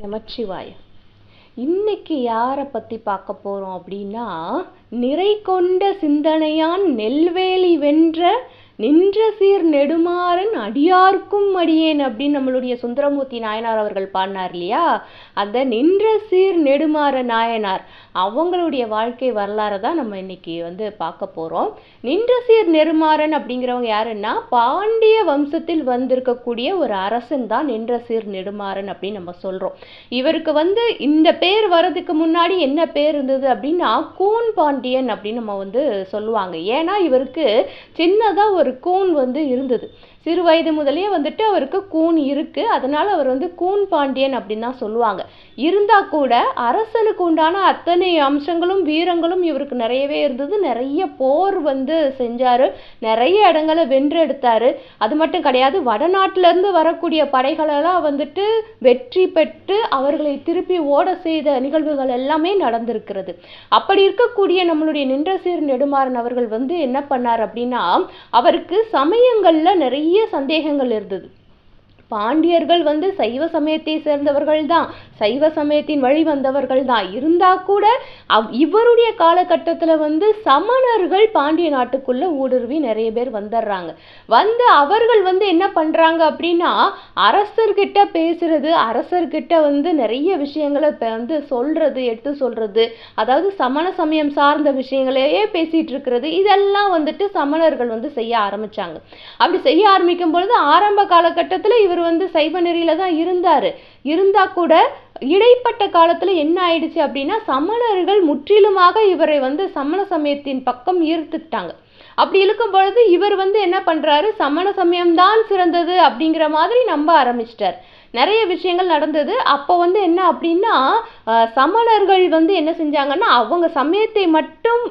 நமச்சிவாய இன்னைக்கு யாரை பற்றி பார்க்க போகிறோம் அப்படின்னா நிறை கொண்ட சிந்தனையான் நெல்வேலி வென்ற நின்ற சீர் நெடுமாறன் அடியார்க்கும் அடியேன் அப்படின்னு நம்மளுடைய சுந்தரமூர்த்தி நாயனார் அவர்கள் பாடினார் இல்லையா? அந்த நின்ற சீர் நெடுமாற நாயனார் அவங்களுடைய வாழ்க்கை வரலாறை தான் நம்ம இன்னைக்கு வந்து பார்க்க போகிறோம் நின்ற சீர் நெடுமாறன் அப்படிங்கிறவங்க யாருன்னா பாண்டிய வம்சத்தில் வந்திருக்கக்கூடிய ஒரு அரசன் தான் நின்ற சீர் நெடுமாறன் அப்படின்னு நம்ம சொல்கிறோம் இவருக்கு வந்து இந்த பேர் வர்றதுக்கு முன்னாடி என்ன பேர் இருந்தது அப்படின்னா கூன் பாண்டியன் அப்படின்னு நம்ம வந்து சொல்லுவாங்க. ஏன்னா இவருக்கு சின்னதாக ஒரு கூன் வந்து இருந்தது. சிறு வயது முதலே வந்துட்டு அவருக்கு கூன் இருக்கு. அதனால அவர் வந்து கூன் பாண்டியன் அப்படின்னு தான் சொல்லுவாங்க. இருந்தா கூட அரசனுக்கு உண்டான அத்தனை அம்சங்களும் வீரங்களும் இவருக்கு நிறையவே இருந்தது. நிறைய போர் வந்து செஞ்சாரு. நிறைய இடங்களை வென்றெடுத்தாரு. அது மட்டும் கிடையாது வடநாட்டிலேருந்து வரக்கூடிய படைகளெல்லாம் வந்துட்டு வெற்றி பெற்று அவர்களை திருப்பி ஓட செய்த நிகழ்வுகள் எல்லாமே நடந்திருக்கிறது. அப்படி இருக்கக்கூடிய நம்மளுடைய நின்ற சீர் நெடுமாறன் அவர்கள் வந்து என்ன பண்ணார் அப்படின்னா அவருக்கு சமயங்களில் நிறைய சந்தேகங்கள் இருந்தது. பாண்டியர்கள் வந்து சைவ சமயத்தை சேர்ந்தவர்கள் தான் சைவ சமயத்தின் வழி வந்தவர்கள் தான் இருந்தால் கூட அவ் இவருடைய காலகட்டத்தில் வந்து சமணர்கள் பாண்டிய நாட்டுக்குள்ளே ஊடுருவி நிறைய பேர் வந்துடுறாங்க வந்து அவர்கள் வந்து என்ன பண்ணுறாங்க அப்படின்னா அரசர்கிட்ட பேசுறது அரசர்கிட்ட வந்து நிறைய விஷயங்களை வந்து சொல்கிறது எடுத்து சொல்கிறது அதாவது சமண சமயம் சார்ந்த விஷயங்களையே பேசிகிட்டு இருக்கிறது இதெல்லாம் வந்துட்டு சமணர்கள் வந்து செய்ய ஆரம்பித்தாங்க அப்படி செய்ய ஆரம்பிக்கும் பொழுது ஆரம்ப காலகட்டத்தில் இவர் வந்து சைவ நெறியில தான் இருந்தார். இருந்தால் கூட இடைப்பட்ட காலத்தில் என்ன ஆயிடுச்சு அப்படின்னா சமணர்கள் முற்றிலுமாக இவரை வந்து சமண சமயத்தின் பக்கம் ஈர்த்துக்கிட்டாங்க. அப்படி இருக்கும் பொழுது இவர் வந்து என்ன பண்ணுறாரு சமண சமயம்தான் சிறந்தது அப்படிங்கிற மாதிரி நம்ப ஆரம்பிச்சிட்டார். நிறைய விஷயங்கள் நடந்தது. அப்போ வந்து என்ன அப்படின்னா சமணர்கள் வந்து என்ன செஞ்சாங்கன்னா அவங்க சமயத்தை மட்டும்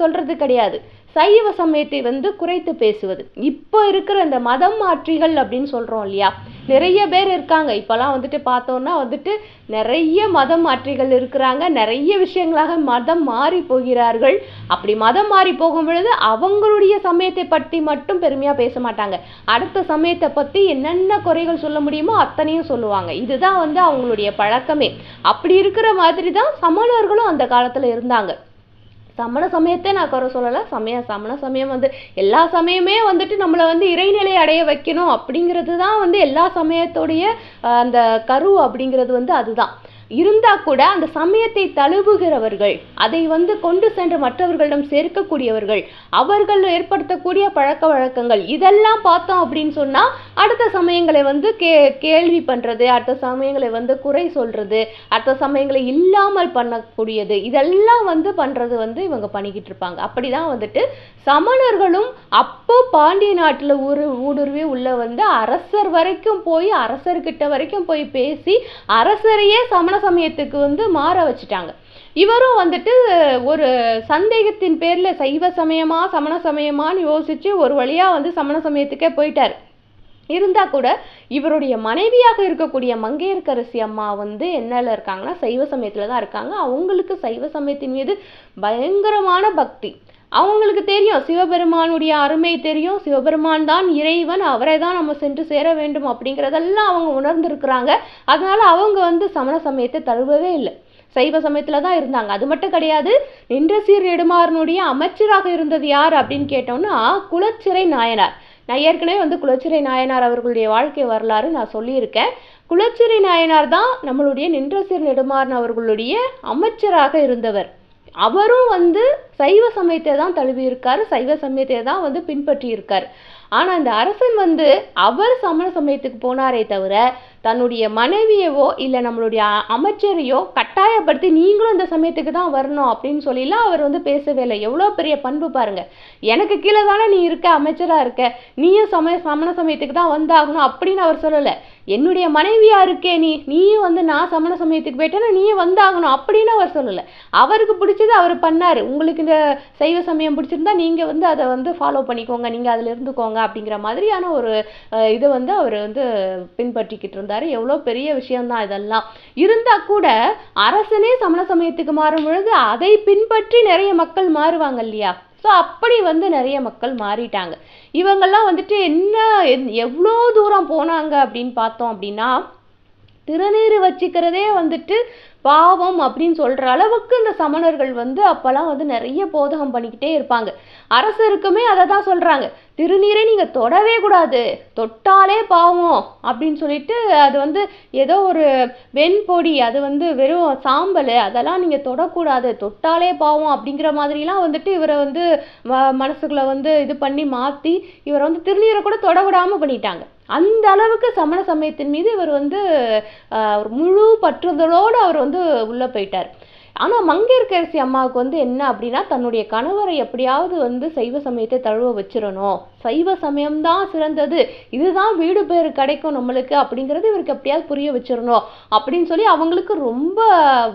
சொல்கிறது கிடையாது. சைவ சமயத்தை வந்து குறைத்து பேசுவது. இப்போ இருக்கிற இந்த மதம் மாற்றிகள் அப்படின்னு சொல்கிறோம் இல்லையா? நிறைய பேர் இருக்காங்க. இப்போலாம் வந்துட்டு பார்த்தோம்னா வந்துட்டு நிறைய மதம் மாற்றிகள் இருக்கிறாங்க. நிறைய விஷயங்களாக மதம் மாறி போகிறார்கள். அப்படி மதம் மாறி போகும் பொழுது அவங்களுடைய சமயத்தை பற்றி மட்டும் பெருமையாக பேச மாட்டாங்க. அடுத்த சமயத்தை பற்றி என்னென்ன குறைகள் சொல்ல முடியுமோ அத்தனையும் சொல்லுவாங்க. இதுதான் வந்து அவங்களுடைய பழக்கமே. அப்படி இருக்கிற மாதிரி தான் சமணர்களும் அந்த காலத்தில் இருந்தாங்க. சமண சமயத்தை நான் குறை சொல்லலை. சமய சமண சமயம் வந்து எல்லா சமயமே வந்துட்டு நம்மளை வந்து இறைநிலை அடைய வைக்கணும் அப்படிங்கிறது தான் வந்து எல்லா சமயத்தோடைய அந்த கரு அப்படிங்கிறது வந்து அதுதான். இருந்தால் கூட அந்த சமயத்தை தழுவுகிறவர்கள் அதை வந்து கொண்டு சென்று மற்றவர்களிடம் சேர்க்கக்கூடியவர்கள் அவர்கள் ஏற்படுத்தக்கூடிய பழக்க வழக்கங்கள் இதெல்லாம் பார்த்தோம் அப்படின்னு சொன்னால் அடுத்த சமயங்களை வந்து கே கேள்வி பண்ணுறது அடுத்த சமயங்களை வந்து குறை சொல்கிறது அடுத்த சமயங்களை இல்லாமல் பண்ணக்கூடியது இதெல்லாம் வந்து பண்ணுறது வந்து இவங்க பண்ணிக்கிட்டு இருப்பாங்க. அப்படிதான் வந்துட்டு சமணர்களும் அப்போ பாண்டிய நாட்டில் ஊரு ஊடுருவி உள்ள வந்து அரசர் வரைக்கும் போய் அரசர்கிட்ட வரைக்கும் போய் பேசி அரசரையே சமண சமயத்துக்கு வந்து மாற வச்சுட்டாங்க. இவரும் வந்துட்டு ஒரு சந்தேகத்தின் பேரில் சைவ சமயமா சமண சமயமான்னு யோசிச்சு ஒரு வழியாக வந்து சமண சமயத்துக்கே போயிட்டாரு. இருந்தால் கூட இவருடைய மனைவியாக இருக்கக்கூடிய மங்கையர்கரசி அம்மா வந்து என்னல இருக்காங்கன்னா சைவ சமயத்தில் தான் இருக்காங்க. அவங்களுக்கு சைவ சமயத்தின் மீது பயங்கரமான பக்தி. அவங்களுக்கு தெரியும். சிவபெருமானுடைய அருமை தெரியும். சிவபெருமான் தான் இறைவன். அவரை தான் நம்ம சென்று சேர வேண்டும் அப்படிங்கிறதெல்லாம் அவங்க உணர்ந்திருக்கிறாங்க. அதனால அவங்க வந்து சமண சமயத்தை தழுவவே இல்லை. சைவ சமயத்தில் தான் இருந்தாங்க. அது மட்டும் கிடையாது. நின்ற சீர் நெடுமாறனுடைய அமைச்சராக இருந்தது யார் அப்படின்னு கேட்டோம்னா குலச்சிறை நாயனார். நான் ஏற்கனவே வந்து குலச்சிறை நாயனார் அவர்களுடைய வாழ்க்கை வரலாறு நான் சொல்லியிருக்கேன். குலச்சிறை நாயனார் தான் நம்மளுடைய நின்ற சீர் நெடுமாறன் அவர்களுடைய அமைச்சராக இருந்தவர். அவரும் வந்து சைவ சமயத்தை தான் தழுவி சைவ சமயத்தை தான் வந்து பின்பற்றி ஆனால் இந்த அரசன் வந்து அவர் சமண சமயத்துக்கு போனாரே தவிர தன்னுடைய மனைவியவோ இல்லை நம்மளுடைய அமைச்சரையோ கட்டாயப்படுத்தி நீங்களும் இந்த சமயத்துக்கு தான் வரணும் அப்படின்னு சொல்லிலாம் அவர் வந்து பேசவே இல்லை. எவ்வளோ பெரிய பண்பு பாருங்க. எனக்கு கீழே தானே நீ இருக்க அமைச்சராக இருக்க நீயும் சமய சமண சமயத்துக்கு தான் வந்தாகணும் அப்படின்னு அவர் சொல்லலை. என்னுடைய மனைவியா இருக்கே நீ நீயும் வந்து நான் சமண சமயத்துக்கு போயிட்டேன்னா நீயும் வந்தாகணும் அப்படின்னு அவர் சொல்லலை. அவருக்கு பிடிச்சது அவர் பண்ணார். உங்களுக்கு இந்த சைவ சமயம் பிடிச்சிருந்தா நீங்கள் வந்து அதை வந்து ஃபாலோ பண்ணிக்கோங்க. நீங்கள் அதில் இருந்துக்கோங்க அப்படிங்கிற மாதிரியான ஒரு இதை வந்து அவர் வந்து பின்பற்றிக்கிட்டு இருந்தார். எவ்வளோ பெரிய விஷயம்தான் இதெல்லாம். இருந்தால் கூட அரசனே சமண சமயத்துக்கு மாறும் பொழுது அதை பின்பற்றி நிறைய மக்கள் மாறுவாங்க இல்லையா? ஸோ அப்படி வந்து நிறைய மக்கள் மாறிட்டாங்க. இவங்கெல்லாம் வந்துட்டு என்ன எவ்வளோ தூரம் போனாங்க அப்படின்னு பார்த்தோம் அப்படின்னா திருநீர் வச்சுக்கிறதே வந்துட்டு பாவம் அப்படின்னு சொல்கிற அளவுக்கு இந்த சமணர்கள் வந்து அப்போல்லாம் வந்து நிறைய போதகம் பண்ணிக்கிட்டே இருப்பாங்க. அரசருக்குமே அதை தான் சொல்கிறாங்க திருநீரை நீங்கள் தொடவே கூடாது. தொட்டாலே பாவம் அப்படின்னு சொல்லிட்டு அது வந்து ஏதோ ஒரு வெண்பொடி அது வந்து வெறும் சாம்பல் அதெல்லாம் நீங்கள் தொடக்கூடாது. தொட்டாலே பாவம் அப்படிங்கிற மாதிரிலாம் வந்துட்டு இவரை வந்து ம- மனசுக்குள்ள வந்து இது பண்ணி மாற்றி இவரை வந்து திருநீரை கூட தொட விடாமல் பண்ணிட்டாங்க. அந்த அளவுக்கு சமண சமயத்தின் மீது இவர் வந்து ஒரு முழு பற்றுதலோடு அவர் வந்து உள்ளே போயிட்டார். ஆனால் மங்கையர்கரசி அம்மாவுக்கு வந்து என்ன அப்படின்னா தன்னுடைய கணவரை எப்படியாவது வந்து சைவ சமயத்தை தழுவ வச்சிடணும். சைவ சமயம்தான் சிறந்தது. இதுதான் வீடு பேர் கிடைக்கும் நம்மளுக்கு அப்படிங்கிறது இவருக்கு எப்படியாவது புரிய வச்சிடணும் அப்படின்னு சொல்லி அவங்களுக்கு ரொம்ப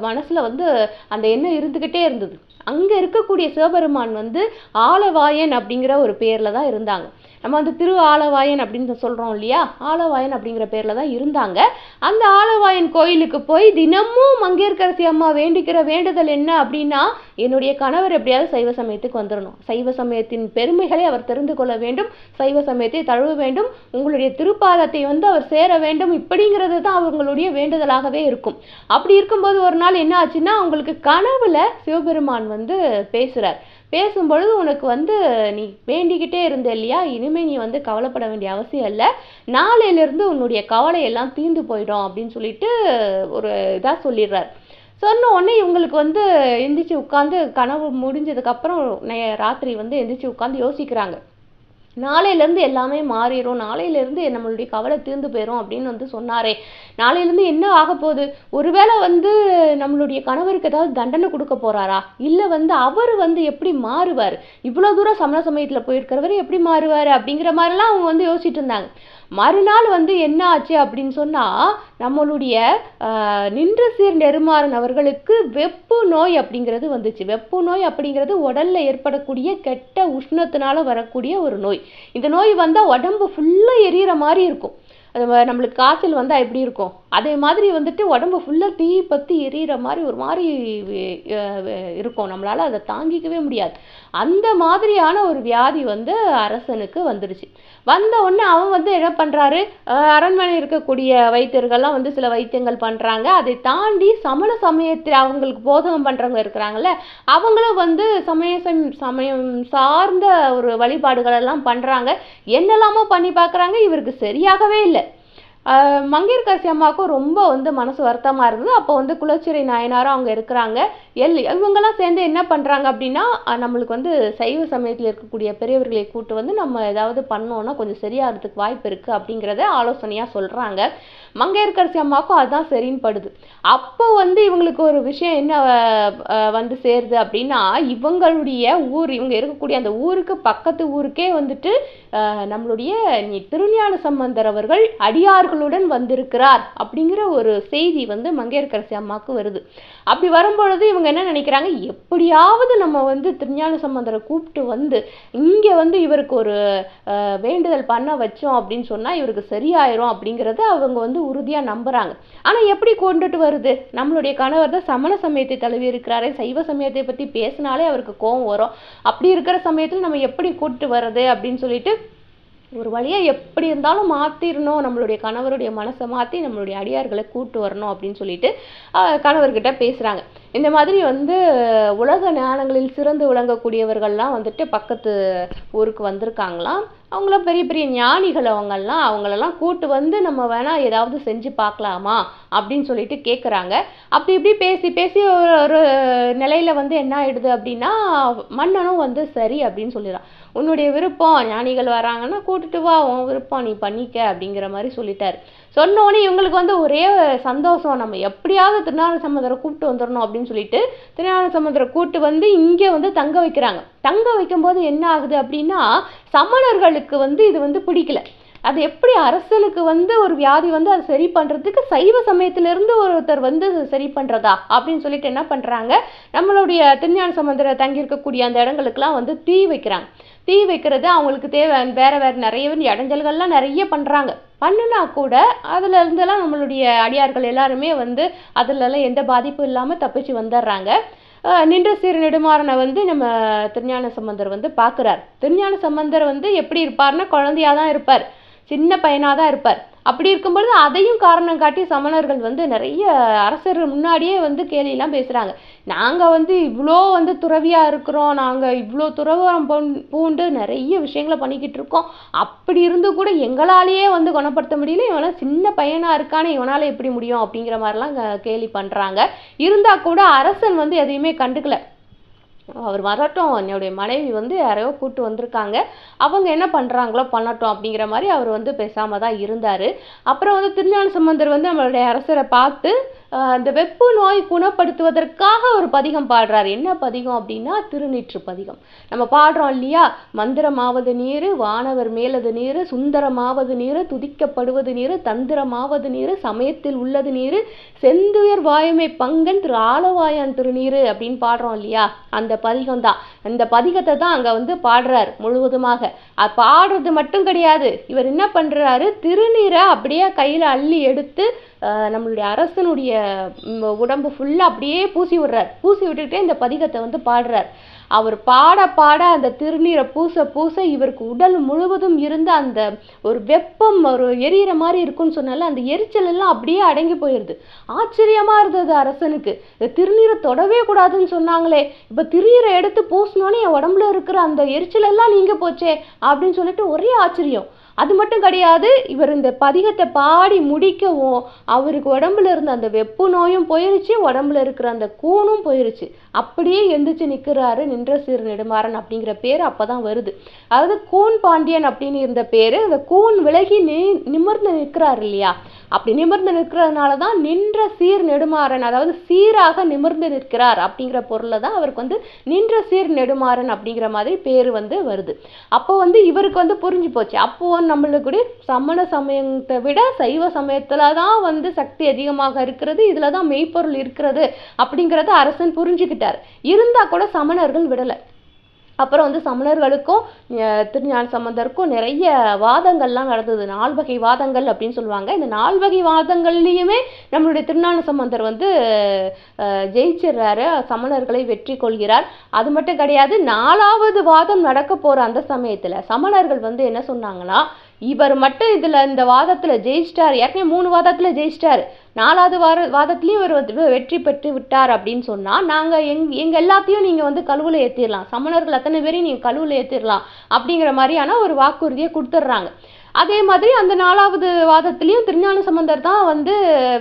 மனசில் வந்து அந்த எண்ணம் இருந்துக்கிட்டே இருந்தது. அங்கே இருக்கக்கூடிய சிவபெருமான் வந்து ஆலவாயன் அப்படிங்கிற ஒரு பேரில் தான் இருந்தாங்க. நம்ம வந்து திரு ஆலவாயன் அப்படின்னு சொல்கிறோம் இல்லையா? ஆலவாயன் அப்படிங்கிற பேரில் தான் இருந்தாங்க. அந்த ஆலவாயன் கோயிலுக்கு போய் தினமும் மங்கையர்கரசி அம்மா வேண்டிக்கிற வேண்டுதல் என்ன அப்படின்னா என்னுடைய கணவர் எப்படியாவது சைவ சமயத்துக்கு வந்துடணும் சைவ சமயத்தின் பெருமைகளை அவர் தெரிந்து கொள்ள வேண்டும். சைவ சமயத்தை தழுவ வேண்டும். உங்களுடைய திருப்பாதத்தை வந்து அவர் சேர வேண்டும். இப்படிங்கிறது தான் அவங்களுடைய வேண்டுதலாகவே இருக்கும். அப்படி இருக்கும்போது ஒரு நாள் என்ன ஆச்சுன்னா அவங்களுக்கு கனவுல சிவபெருமான் வந்து பேசுகிறார் பேசும்பொழுது உனக்கு வந்து நீ வேண்டிக்கிட்டே இருந்த இல்லையா? இனிமேல் நீ வந்து கவலைப்பட வேண்டிய அவசியம் இல்லை. நாளையிலேருந்து உன்னுடைய கவலை எல்லாம் தீர்ந்து போயிடும் அப்படின்னு சொல்லிட்டு ஒரு இதாக சொல்லிடுறார். சொன்ன உடனே இவங்களுக்கு வந்து எந்திரிச்சு உட்காந்து கனவு முடிஞ்சதுக்கப்புறம் நே- ராத்திரி வந்து எந்திரிச்சு உட்காந்து யோசிக்கிறாங்க. நாளையிலேருந்து எல்லாமே மாறிடும் நாளையிலேருந்து நம்மளுடைய கவலை தீர்ந்து போயிடும் அப்படின்னு வந்து சொன்னாரே. நாளையிலேருந்து என்ன ஆக போகுது? ஒருவேளை வந்து நம்மளுடைய கணவருக்கு ஏதாவது தண்டனை கொடுக்க போகிறாரா இல்லை வந்து அவர் வந்து எப்படி மாறுவார்? இவ்வளோ தூரம் சமண சமயத்தில் போயிருக்கிறவர் எப்படி மாறுவார் அப்படிங்கிற மாதிரிலாம் அவங்க வந்து யோசிச்சுட்டு இருந்தாங்க. மறுநாள் வந்து என்ன ஆச்சு அப்படின்னு சொன்னால் நம்மளுடைய நின்று சீர் நெருமாறன் அவர்களுக்கு வெப்பு நோய் அப்படிங்கிறது வந்துச்சு. வெப்பு நோய் அப்படிங்கிறது உடலில் ஏற்படக்கூடிய கெட்ட உஷ்ணத்தினால வரக்கூடிய ஒரு நோய். இந்த நோய் வந்தால் உடம்பு ஃபுல்லாக எரியற மாதிரி இருக்கும். அது நம்மளுக்கு காய்ச்சல் வந்தால் எப்படி இருக்கும்? அதே மாதிரி வந்துட்டு உடம்பு ஃபுல்லாக தீ பற்றி எரியற மாதிரி ஒரு மாதிரி இருக்கும். நம்மளால் அதை தாங்கிக்கவே முடியாது. அந்த மாதிரியான ஒரு வியாதி வந்து அரசனுக்கு வந்துடுச்சு வந்த உடனே அவன் வந்து என்ன பண்ணுறாரு அரண்மனையில் அரண்மனை இருக்கக்கூடிய வைத்தியர்கள்லாம் வந்து சில வைத்தியங்கள் பண்ணுறாங்க அதை தாண்டி சமண சமயத்தில் அவங்களுக்கு போதகம் பண்ணுறவங்க இருக்கிறாங்கல்ல அவங்களும் வந்து சமய சம்- சமயம் சார்ந்த ஒரு வழிபாடுகளெல்லாம் பண்ணுறாங்க என்னெல்லாமோ பண்ணி பார்க்குறாங்க. இவருக்கு சரியாகவே இல்லை. ஆஹ் அம்மாவுக்கும் ரொம்ப வந்து மனசு வருத்தமாக இருந்தது. அப்போ வந்து குலச்சிறை நாயனாரும் அவங்க இருக்கிறாங்க. எல் இவங்கெல்லாம் சேர்ந்து என்ன பண்ணுறாங்க அப்படின்னா நம்மளுக்கு வந்து சைவ சமயத்தில் இருக்கக்கூடிய பெரியவர்களை கூட்டு வந்து நம்ம ஏதாவது பண்ணோன்னா கொஞ்சம் சரியாகிறதுக்கு வாய்ப்பு இருக்குது அப்படிங்கிறத ஆலோசனையாக சொல்கிறாங்க மங்கையர்க்கரசி அம்மாவுக்கும் அதுதான் சரின்னு படுது. அப்போ வந்து இவங்களுக்கு ஒரு விஷயம் என்ன வந்து சேருது அப்படின்னா இவங்களுடைய ஊர் இவங்க இருக்கக்கூடிய அந்த ஊருக்கு பக்கத்து ஊருக்கே வந்துட்டு நம்மளுடைய திருஞான சம்பந்தர் அவர்கள் அடியார் அவர்களுடன் வந்திருக்கிறார் அப்படிங்கிற ஒரு செய்தி வந்து மங்கையர்கரசி அம்மாவுக்கு வருது. அப்படி வரும்பொழுது இவங்க என்ன நினைக்கிறாங்க? எப்படியாவது நம்ம வந்து திருஞான சம்பந்தரை கூப்பிட்டு வந்து இங்கே வந்து இவருக்கு ஒரு வேண்டுதல் பண்ண வச்சோம் அப்படின்னு சொன்னால் இவருக்கு சரியாயிரும் அப்படிங்கிறத அவங்க வந்து உறுதியாக நம்புகிறாங்க ஆனால் எப்படி கொண்டுட்டு வருது? நம்மளுடைய கணவர் தான் சமண சமயத்தை தழுவி இருக்கிறாரே சைவ சமயத்தை பற்றி பேசினாலே அவருக்கு கோவம் வரும். அப்படி இருக்கிற சமயத்தில் நம்ம எப்படி கூப்பிட்டு வர்றது அப்படின்னு சொல்லிட்டு ஒரு வழியாக எப்படி இருந்தாலும் மாற்றிடணும் நம்மளுடைய கணவருடைய மனசை மாற்றி நம்மளுடைய அடியார்களை கூட்டு வரணும் அப்படின்னு சொல்லிட்டு கணவர்கிட்ட பேசுகிறாங்க இந்த மாதிரி வந்து உலக ஞானங்களில் சிறந்து விளங்கக்கூடியவர்கள்லாம் வந்துட்டு பக்கத்து ஊருக்கு வந்திருக்காங்களாம். அவங்களாம் பெரிய பெரிய ஞானிகள் அவங்கெல்லாம் அவங்களெல்லாம் கூட்டு வந்து நம்ம வேணால் ஏதாவது செஞ்சு பார்க்கலாமா அப்படின்னு சொல்லிட்டு கேட்குறாங்க அப்படி இப்படி பேசி பேசி ஒரு ஒரு நிலையில வந்து என்ன ஆயிடுது அப்படின்னா மன்னனும் வந்து சரி அப்படின்னு சொல்லிடுறான். உன்னுடைய விருப்பம் ஞானிகள் வராங்கன்னா கூட்டுட்டு வா உன் விருப்பம் நீ பண்ணிக்க அப்படிங்கிற மாதிரி சொல்லிட்டாரு. சொன்னோடனே இவங்களுக்கு வந்து ஒரே சந்தோஷம். நம்ம எப்படியாவது திருநான சமுதிர கூப்பிட்டு வந்துடணும் அப்படின்னு சொல்லிட்டு திருநான சமுதிர கூப்பிட்டு வந்து இங்கே வந்து தங்க வைக்கிறாங்க. தங்க வைக்கும்போது என்ன ஆகுது அப்படின்னா சமணர்களுக்கு வந்து இது வந்து பிடிக்கல. அது எப்படி அரசலுக்கு வந்து ஒரு வியாதி வந்து அதை சரி பண்ணுறதுக்கு சைவ சமயத்திலிருந்து ஒருத்தர் வந்து சரி பண்ணுறதா அப்படின்னு சொல்லிட்டு என்ன பண்ணுறாங்க நம்மளுடைய திருஞான சமுதிர தங்கி இருக்கக்கூடிய அந்த இடங்களுக்கெல்லாம் வந்து தீ வைக்கிறாங்க. தீ வைக்கிறது அவங்களுக்கு தேவை. வேறு வேறு நிறைய இடைஞ்சல்கள்லாம் நிறைய பண்ணுறாங்க பண்ணுனா கூட அதில் இருந்தெல்லாம் நம்மளுடைய அடியார்கள் எல்லாருமே வந்து அதிலெல்லாம் எந்த பாதிப்பும் இல்லாமல் தப்பிச்சு வந்துடுறாங்க நின்ற சீர் நெடுமாறனை வந்து நம்ம திருஞான சம்பந்தர் வந்து பார்க்குறார் திருஞான சம்பந்தர் வந்து எப்படி இருப்பார்னா குழந்தையாக தான் இருப்பார். சின்ன பையனாக தான் இருப்பார். அப்படி இருக்கும்பொழுது அதையும் காரணம் காட்டி சமணர்கள் வந்து நிறைய அரசர் முன்னாடியே வந்து கேலியெல்லாம் பேசுகிறாங்க நாங்கள் வந்து இவ்வளோ வந்து துறவியாக இருக்கிறோம். நாங்கள் இவ்வளோ துறவரம் பூண்- பூண்டு நிறைய விஷயங்களை பண்ணிக்கிட்டு இருக்கோம். அப்படி இருந்து கூட எங்களாலேயே வந்து குணப்படுத்த முடியல. இவனால் சின்ன பையனாக இருக்கானே இவனால் எப்படி முடியும் அப்படிங்கிற மாதிரிலாம் க- கேலி பண்ணுறாங்க இருந்தால் கூட அரசன் வந்து எதையுமே கண்டுக்கலை. அவர் வரட்டும் என்னுடைய மனைவி வந்து யாரையோ கூட்டு வந்திருக்காங்க. அவங்க என்ன பண்ணுறாங்களோ பண்ணட்டும் அப்படிங்கிற மாதிரி அவர் வந்து பேசாமல் தான் இருந்தார். அப்புறம் வந்து திருஞான சம்பந்தர் வந்து நம்மளுடைய அரசரை பார்த்து இந்த வெப்பு நோய் குணப்படுத்துவதற்காக ஒரு பதிகம் பாடுறார். என்ன பதிகம் அப்படின்னா திருநீற்று பதிகம். நம்ம பாடுறோம் இல்லையா? மந்திரமாவது நீர் வானவர் மேலது நீர் சுந்தரமாவது நீர் துதிக்கப்படுவது நீர் தந்திரமாவது நீர் சமயத்தில் உள்ளது நீர் செந்துயர் வாயுமை பங்கன் திரு ஆலவாயான் திருநீர் அப்படின்னு பாடுறோம் இல்லையா? அந்த பதிகம் தான். அந்த பதிகத்தை தான் அங்கே வந்து பாடுறார் முழுவதுமாக. பாடுறது மட்டும் கிடையாது. இவர் என்ன பண்ணுறாரு திருநீரை அப்படியே கையில் அள்ளி எடுத்து நம்மளுடைய அரசனுடைய உடம்பு ஃபுல்லாக அப்படியே பூசி விடுறார். பூசி விட்டுக்கிட்டே இந்த பதிகத்தை வந்து பாடுறார். அவர் பாட பாட அந்த திருநீரை பூச பூச இவருக்கு உடல் முழுவதும் இருந்த அந்த ஒரு வெப்பம் ஒரு எரியிற மாதிரி இருக்கும்னு சொன்னால அந்த எரிச்சல் எல்லாம் அப்படியே அடங்கி போயிருது. ஆச்சரியமா இருந்தது அரசனுக்கு. இந்த திருநீரை தொடவே கூடாதுன்னு சொன்னாங்களே. இப்போ திருநீரை எடுத்து பூசினோன்னே என் உடம்புல இருக்கிற அந்த எரிச்சல் எல்லாம் நீங்க போச்சே அப்படின்னு சொல்லிட்டு ஒரே ஆச்சரியம். அது மட்டும் கிடையாது இவர் இந்த பதிகத்தை பாடி முடிக்கவும் அவருக்கு உடம்புல இருந்த அந்த வெப்பு நோயும் போயிருச்சு உடம்புல இருக்கிற அந்த கூணும் போயிருச்சு. அப்படியே எந்திரிச்சு நிற்கிறாரு நின்ற சிறு நெடுமாறன் அப்படிங்கிற பேர் அப்பதான் வருது. அதாவது கூன் பாண்டியன் அப்படின்னு இருந்த பேர் அந்த கூன் விலகி நி நிமிர்ந்து நிற்கிறார் இல்லையா? அப்படி நிமிர்ந்து நிற்கிறதுனால தான் நின்ற சீர் நெடுமாறன் அதாவது சீராக நிமிர்ந்து நிற்கிறார் அப்படிங்கிற பொருளை தான் அவருக்கு வந்து நின்ற சீர் நெடுமாறன் அப்படிங்கிற மாதிரி பேர் வந்து வருது. அப்போ வந்து இவருக்கு வந்து புரிஞ்சு போச்சு. அப்போ நம்மளுக்கு சமண சமயத்தை விட சைவ சமயத்தில் தான் வந்து சக்தி அதிகமாக இருக்கிறது இதில் தான் மெய்ப்பொருள் இருக்கிறது அப்படிங்கிறத அரசன் புரிஞ்சுக்கிட்டார். இருந்தால் கூட சமணர்கள் விடலை. அப்புறம் வந்து சமணர்களுக்கும் திருஞான சம்பந்தருக்கும் நிறைய வாதங்கள்லாம் நடந்தது. நால்வகை வாதங்கள் அப்படின்னு சொல்லுவாங்க. இந்த நால்வகை வாதங்கள்லேயுமே நம்மளுடைய திருஞான சம்பந்தர் வந்து ஜெயிச்சிடுறாரு. சமணர்களை வெற்றி கொள்கிறார். அது மட்டும் கிடையாது நாலாவது வாதம் நடக்க போகிற அந்த சமயத்தில் சமணர்கள் வந்து என்ன சொன்னாங்கன்னா இவர் மட்டும் இதில் இந்த வாதத்தில் ஜெயிச்சிட்டார். ஏற்கனவே மூணு வாதத்தில் ஜெயிச்சிட்டார். நாலாவது வார வாதத்துலேயும் இவர் வந்து வெற்றி பெற்று விட்டார் அப்படின்னு சொன்னால் நாங்கள் எங் எங்கள் எல்லாத்தையும் நீங்கள் வந்து கழுவில் ஏற்றிடலாம் சமணர்கள் அத்தனை பேரையும் நீங்கள் கழுவில் ஏற்றிடலாம் அப்படிங்கிற மாதிரியான ஒரு வாக்குறுதியை கொடுத்துட்றாங்க அதே மாதிரி அந்த நாலாவது வாதத்திலையும் திருஞான சம்பந்தர் தான் வந்து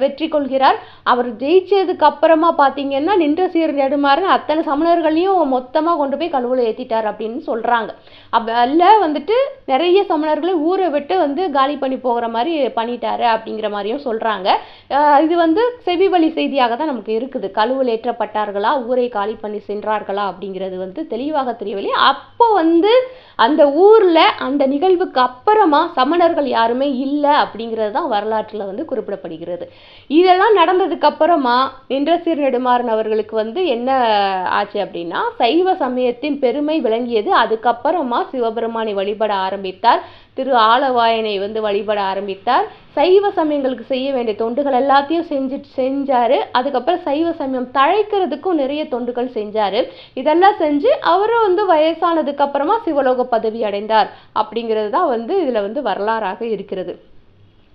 வெற்றி கொள்கிறார். அவர் ஜெயிச்சதுக்கு அப்புறமா பார்த்தீங்கன்னா நின்ற சீர் நெடுமாறன் அத்தனை சமணர்களையும் மொத்தமாக கொண்டு போய் கழுவில் ஏற்றிட்டார் அப்படின்னு சொல்கிறாங்க அப்ப வந்துட்டு நிறைய சமணர்களை ஊரை விட்டு வந்து காலி பண்ணி போகிற மாதிரி பண்ணிட்டாரு அப்படிங்கிற மாதிரியும் சொல்கிறாங்க இது வந்து செவி வழி செய்தியாக தான் நமக்கு இருக்குது. கழுவில் ஏற்றப்பட்டார்களா? ஊரை காலி பண்ணி சென்றார்களா? அப்படிங்கிறது வந்து தெளிவாக தெரியவில்லை. அப்போ வந்து அந்த ஊரில் அந்த நிகழ்வுக்கு அப்புறமா சமணர்கள் யாருமே இல்லை அப்படிங்கிறது தான் வரலாற்றில் வந்து குறிப்பிடப்படுகிறது. இதெல்லாம் நடந்ததுக்கு அதுக்கப்புறமா நின்ற நெடுமாறன் அவர்களுக்கு வந்து என்ன ஆச்சு அப்படின்னா சைவ சமயத்தின் பெருமை விளங்கியது. அதுக்கப்புறமா சிவபெருமானை வழிபட ஆரம்பித்தார். திரு ஆலவாயனை வந்து வழிபட ஆரம்பித்தார். சைவ சமயங்களுக்கு செய்ய வேண்டிய தொண்டுகள் எல்லாத்தையும் செஞ்சு செஞ்சார். அதுக்கப்புறம் சைவ சமயம் தழைக்கிறதுக்கும் நிறைய தொண்டுகள் செஞ்சார். இதெல்லாம் செஞ்சு அவரும் வந்து வயசானதுக்கப்புறமா சிவலோக பதவி அடைந்தார். அப்படிங்கிறது தான் வந்து இதில் வந்து வரலாறாக இருக்கிறது.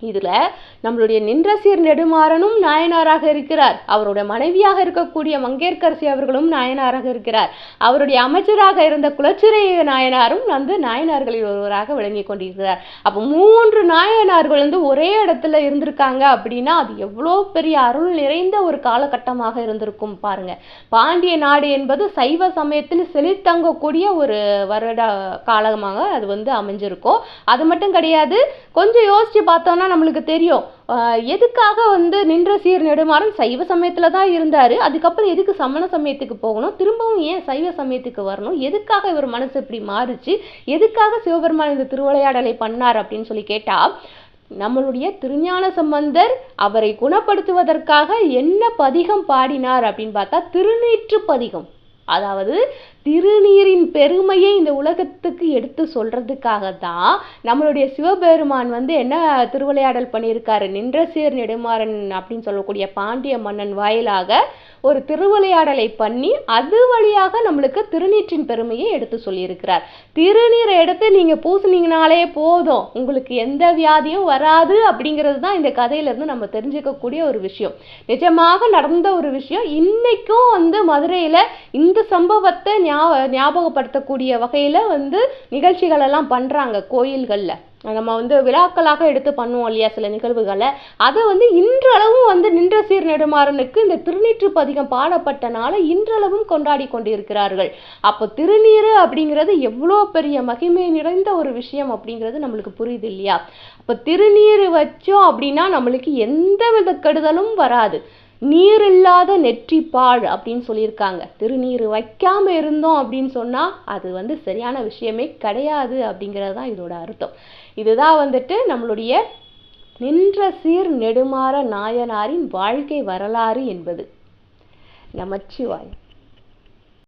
இதில் நம்மளுடைய நின்றசீர் நெடுமாறனும் நாயனாராக இருக்கிறார். அவருடைய மனைவியாக இருக்கக்கூடிய மங்கேற்கரசி அவர்களும் நாயனாராக இருக்கிறார். அவருடைய அமைச்சராக இருந்த குலச்சிறை நாயனாரும் வந்து நாயனார்களில் ஒருவராக விளங்கி கொண்டிருக்கிறார். அப்போ மூன்று நாயனார்கள் வந்து ஒரே இடத்துல இருந்திருக்காங்க அப்படின்னா அது எவ்வளோ பெரிய அருள் நிறைந்த ஒரு காலகட்டமாக இருந்திருக்கும் பாருங்க. பாண்டிய நாடு என்பது சைவ சமயத்தில் செழித்தங்கக்கூடிய ஒரு வருட காலமாக அது வந்து அமைஞ்சிருக்கும். அது மட்டும் கிடையாது கொஞ்சம் யோசிச்சு பார்த்தோம்னா நம்மளுக்கு தெரியும். எதுக்காக வந்து நின்ற சீர் நெடுமாறன் சைவ சமயத்தில் தான் இருந்தாரு. அதுக்கப்புறம் எதுக்கு சமண சமயத்துக்கு போகணும்? திரும்பவும் ஏன் சைவ சமயத்துக்கு வரணும்? எதுக்காக இவர் மனசு இப்படி மாறுச்சு? எதுக்காக சிவபெருமான் இந்த திருவிளையாடலை பண்ணார் அப்படின்னு சொல்லி கேட்டால் நம்மளுடைய திருஞான சம்பந்தர் அவரை குணப்படுத்துவதற்காக என்ன பதிகம் பாடினார் அப்படின்னு பார்த்தா திருநீற்று பதிகம். அதாவது திருநீரின் பெருமையை இந்த உலகத்துக்கு எடுத்து சொல்றதுக்காக தான் நம்மளுடைய சிவபெருமான் வந்து என்ன திருவிளையாடல் பண்ணியிருக்காரு? நின்ற சீர் நெடுமாறன் அப்படின்னு சொல்லக்கூடிய பாண்டிய மன்னன் வாயிலாக ஒரு திருவிளையாடலை பண்ணி அது வழியாக நம்மளுக்கு திருநீற்றின் பெருமையை எடுத்து சொல்லியிருக்கிறார். திருநீரை எடுத்து நீங்க பூசுனீங்கனாலே போதும். உங்களுக்கு எந்த வியாதியும் வராது அப்படிங்கிறது தான் இந்த கதையிலேருந்து நம்ம தெரிஞ்சுக்கக்கூடிய ஒரு விஷயம். நிஜமாக நடந்த ஒரு விஷயம். இன்னைக்கும் வந்து மதுரையில் இந்த சம்பவத்தை ஞாபகப்படுத்தக்கூடிய வகையில் வந்து நிகழ்ச்சிகளெல்லாம் பண்ணுறாங்க கோயில்களில். நம்ம வந்து விழாக்களாக எடுத்து பண்ணுவோம் இல்லையா சில நிகழ்வுகளை. அதை வந்து இன்றளவும் வந்து நின்ற சீர் நெடுமாறனுக்கு இந்த திருநீற்று பதிகம் பாடப்பட்டனால இன்றளவும் கொண்டாடி கொண்டிருக்கிறார்கள். அப்போ திருநீறு அப்படிங்கிறது எவ்வளோ பெரிய மகிமை நிறைந்த ஒரு விஷயம் அப்படிங்கிறது நம்மளுக்கு புரியுது இல்லையா? அப்போ திருநீர் வச்சோம் அப்படின்னா நம்மளுக்கு எந்த வித கெடுதலும் வராது. நீர் இல்லாத நெற்றி பாழ் அப்படின்னு சொல்லியிருக்காங்க. திருநீர் வைக்காமல் இருந்தோம் அப்படின்னு சொன்னால் அது வந்து சரியான விஷயமே கிடையாது அப்படிங்கிறது தான் இதோட அர்த்தம். இதுதான் வந்துட்டு நம்மளுடைய நின்ற சீர் நெடுமாற நாயனாரின் வாழ்க்கை வரலாறு என்பது. நமச்சிவாயம்.